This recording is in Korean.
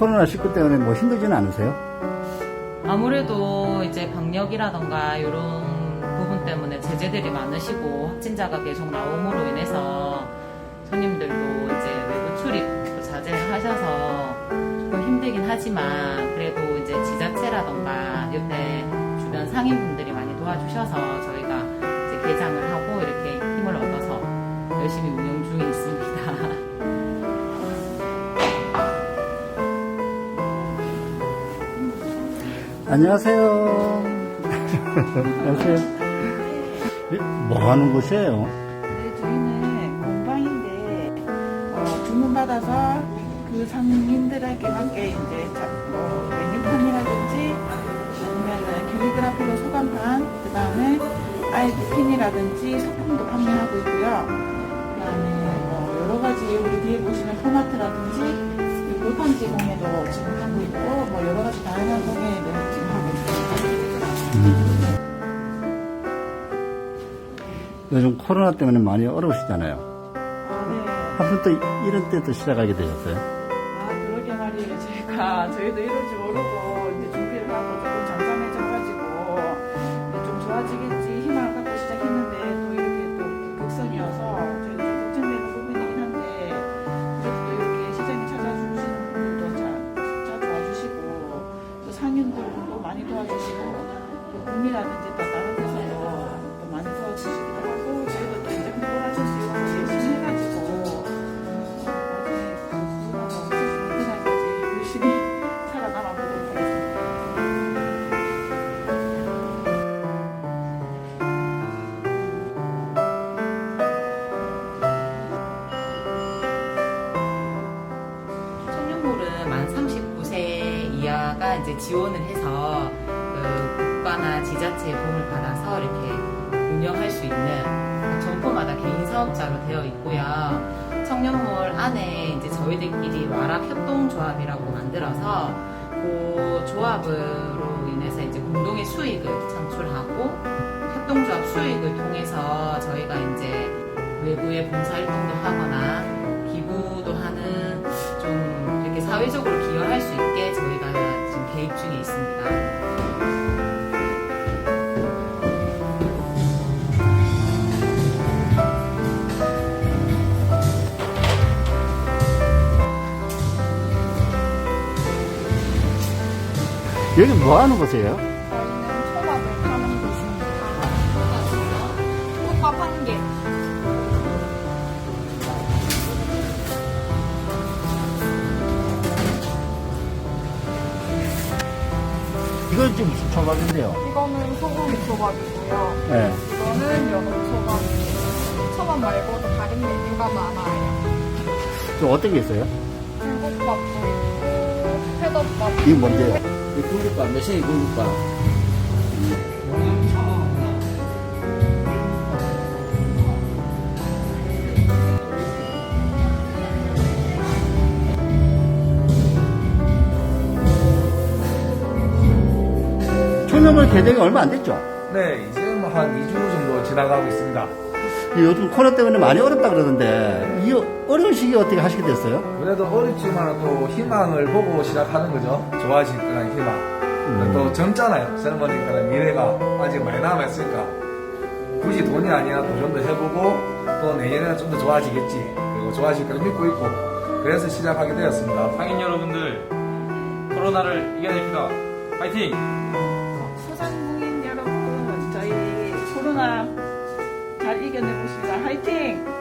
코로나19 때문에 뭐 힘들지는 않으세요? 아무래도 이제 방역이라던가 이런 부분 때문에 제재들이 많으시고 확진자가 계속 나옴으로 인해서 손님들도 이제 외부 출입도 자제를 하셔서 조금 힘들긴 하지만 그래도 이제 지자체라던가 옆에 주변 상인분들이 많이 도와주셔서 안녕하세요. 안녕하세요. 예, 뭐 하는 곳이에요? 네, 저희는 공방인데 어, 주문 받아서 그 상인들에게 맞게 이제 자, 뭐 메뉴판이라든지 아니면은 캘리그라피로 소감판, 그 다음에 아이디 핀이라든지 소품도 판매하고 있고요. 그 다음에 뭐 여러 가지 우리 뒤에 보시는 포마트라든지 골판 제공에도 지금 요즘 코로나 때문에 많이 어려우시잖아요. 어, 네. 하필 또 이런 때 또 시작하게 되셨어요. 아, 그러게 말이에요. 제가, 저희도 이럴 줄 모르고, 이제 지원을 해서 그 국가나 지자체의 도움을 받아서 이렇게 운영할 수 있는 각 점포마다 개인 사업자로 되어 있고요. 청년몰 안에 이제 저희들끼리 와락 협동조합이라고 만들어서 그 조합으로 인해서 이제 공동의 수익을 창출하고 협동조합 수익을 통해서 저희가 이제 외부에 봉사활동도 하거나 여기 뭐 하는 곳이에요? 저희는 초밥을 파는 곳입니다. 초밥 한 개. 이건 지금 무슨 초밥인데요? 이거는 소고기 초밥이고요. 네. 이거는 연어 초밥이에요. 초밥 말고도 다른 메뉴가 많아요. 좀 어떤 게 있어요? 불국밥도 있고, 회덮밥. 이게 뭔데요? 이 굴국밥, 매생이 굴국밥. 청년몰 개장이 얼마 안 됐죠? 네, 이제 뭐한 2주 정도 지나가고 있습니다. 요즘 코로나 때문에 많이 어렵다 그러던데 이 어려운 시기에 어떻게 하시게 됐어요? 그래도 어렵지만 또 희망을 보고 시작하는 거죠. 좋아질 거라는 희망. 음. 또 젊잖아요. 젊으니까 미래가 아직 많이 남아있으니까 굳이 돈이 아니라 도전도 해보고 또 내년에는 좀 더 좋아지겠지. 그리고 좋아질 거를 믿고 있고 그래서 시작하게 되었습니다. 상인 여러분들 코로나를 이겨냅시다. 파이팅! 소상공인 여러분, 저희 코로나 잘 이겨내봅시다. 화이팅!